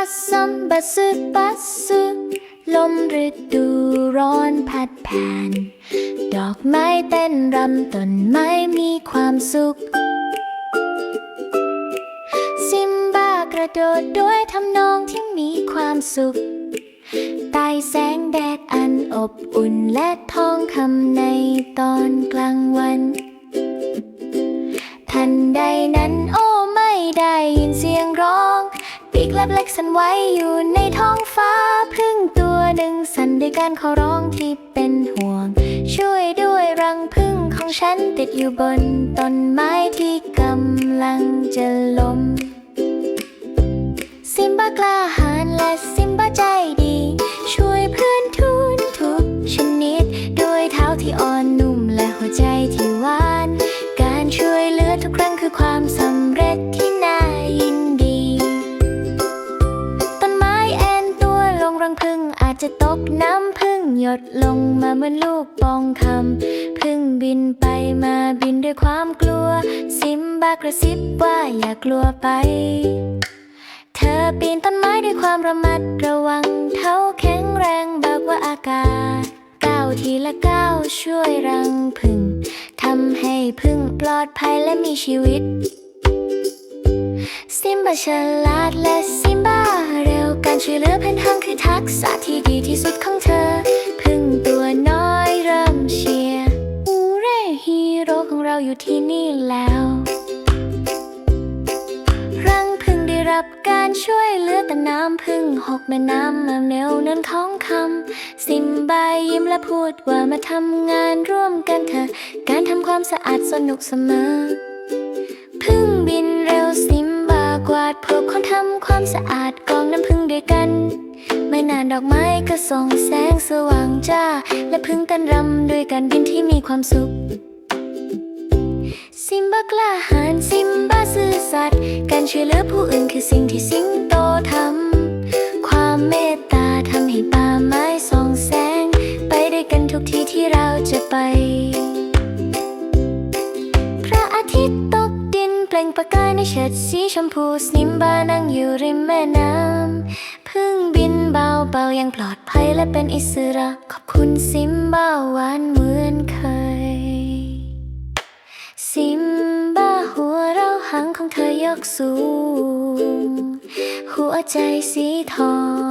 ระซึกปัสซึลมฤดูร้อนพัดผ่าน ดอกไม้เต้นรำต้นไม้มีความสุข ซิมบ้ากระโดดด้วยทำนองที่มีความสุขใต้แสงแดดอันอบอุ่นและทองคำในตอนกลางวัน ทันใดนั้นโอ้ไม่ได้ยินเสียงร้อง กแลบเล็กสั่นไหวอยู่ในท้องฟ้าพึ่งตัวหนึ่งสั่นด้วยการขอร้องที่เป็นห่วง ช่วยด้วยรังพึ่งของฉันติดอยู่บนต้นไม้ที่กำลังจะล้มซิมบ้ากล้าหาญและซิมบ้าใจดี ช่วยเพื่อนทุนทุกชนิด ด้วยเท้าที่อ่อน ตกน้ำพึ่งหยดลงมาเหมือนลูกปองคำพึ่งบินไปมาบินด้วยความกลัว ซิมบากระซิบว่าอย่ากลัวไป เธอปีนต้นไม้ด้วยความระมัดระวัง เท้าแข็งแรงบิกว่าอากาศก้าวทีละก้าวช่วยรังพึ่งทำให้พึ่งปลอดภัยและมีชีวิตซิมบาฉลาดและซิมบาเร็วการช่วยเหลือเพื่อนทางคือทักษะที่ดีที่ สุดของเธอ พึ่งตัวน้อยเริ่มเชียร์อูเร่ฮีโร่ของเราอยู่ที่นี่แล้วรังพึ่งได้รับการช่วยเหลือแต่น้ำพึ่งหกแม่น้ำมาเนวนั้นท้องคำซิมบายยิ้มและพูดว่ามาทำงานร่วมกันเถอะ การทำความสะอาดสนุกเสมอ พึ่งบินเร็วซิมบากวาดพวกคนทำความสะอาดกองน้ำพึ่งด้วยกัน ไม่นานดอกไม้ก็ส่องแสงสว่างจ้า และพึ่งเต้นรำด้วยการบินที่มีความสุข ซิมบ้ากล้าหาญซิมบ้าซื่อสัตย์การช่วยเหลือผู้อื่นคือสิ่งที่สิงโตทำ ความเมตตาทำให้ป่าไม้ส่องแสง ไปด้วยกันทุกที่ที่เราจะไป พระอาทิตย์ตกดินเปล่งประกายในเฉดสีชมพู ซิมบ้านั่งอยู่ริมแม่น้ำ เบาอยังปลอดภัยและเป็นอิสระ ขอบคุณซิมบ้าหวานเหมือนเคย ซิมบ้าหัวเราหางของเธอยกสูง หัวใจสีทอง